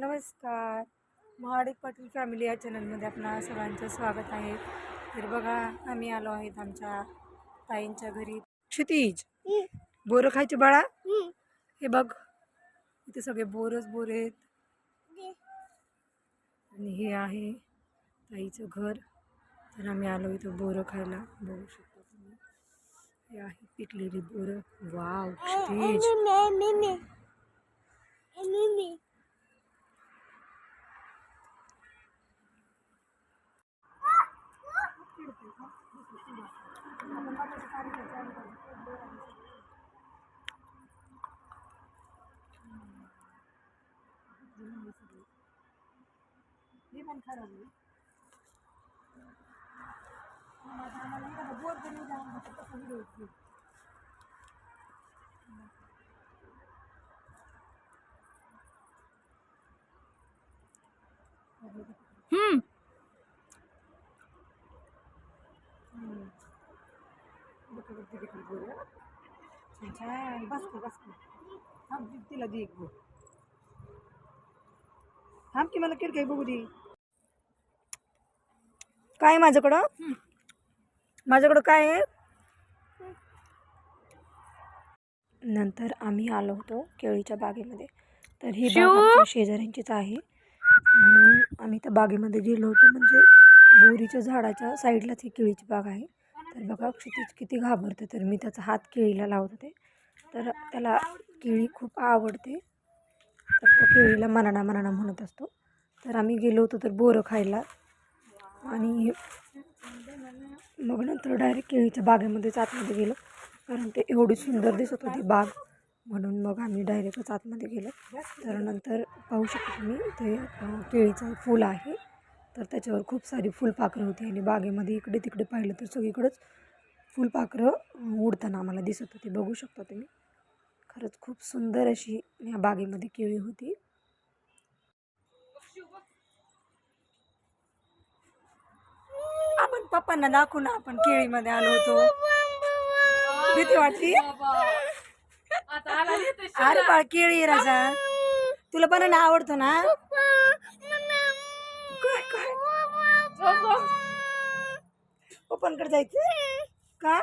नमस्कार. महाडिक पाटील फॅमिली या चॅनलमध्ये आपणा सगळ्यांचं स्वागत आहे. तर बघा आम्ही आलो आहेत आमच्या ताईंच्या घरी. क्षितिज बोरं खायचे बाळा? हे बघ इथे सगळे बोरच बोर आहेत. आणि हे आहे ताईचं घर. तर आम्ही आलो इथं बोरं खायला. बघू शकतो तुम्ही. हे आहे पिकलेली बोरं. वाव क्षितिज. हे पण खराब आहे बोर बनवून हम्म. छान छान बस की बस की. थांब तिला दे एक थांब की मला बघू दे. काय आहे माझ्याकडं? माझ्याकडं काय आहे? नंतर आम्ही आलो होतो केळीच्या बागेमध्ये. तर ही बाग आमच्या शेजाऱ्यांचीच आहे. म्हणून आम्ही त्या बागेमध्ये गेलो होतो. म्हणजे बोरीच्या झाडाच्या साईडलाच ही केळीची बाग आहे. तर बघा क्षितिज किती घाबरते. तर मी त्याचा हात केळीला लावत. होते तर त्याला केळी खूप आवडते. तर तो केळीला मनाना मनाना म्हणत असतो. तर आम्ही गेलो होतो तर बोरं खायला. आणि मग नंतर डायरेक्ट केळीच्या बागेमध्येच आतमध्ये गेलो. कारण ते एवढी सुंदर दिसत होती बाग. म्हणून मग आम्ही डायरेक्टच आतमध्ये गेलो. तर नंतर पाहू शकतो तुम्ही ते केळीचं फूल आहे. तर त्याच्यावर खूप सारी फुलपाखरं होती आणि बागेमध्ये इकडे तिकडे पाहिलं तर सगळीकडंच फुलपाखरं उडताना आम्हाला दिसत होती. बघू शकता तुम्ही. खरंच खूप सुंदर अशी या बागेमध्ये केळी होती. आपण पप्पांना दाखवू ना आपण केळीमध्ये आलो होतो. भीती वाटली? अरे बाळ केळी राजा. तुला बनाना आवडतो ना? पप्पांकडे जायचं का?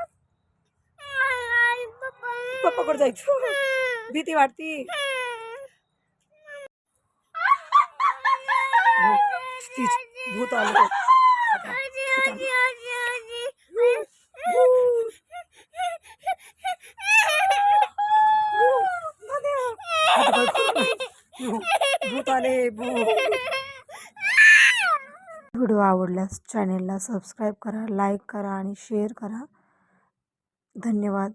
पप्पाकडे जायचं भीती वाटती. भूत आलं. आता. भूत आलं. भूत. आले. भूत. व्हिडिओ आवडल्यास चॅनेलला सबस्क्राईब करा लाईक करा आणि शेअर करा. धन्यवाद.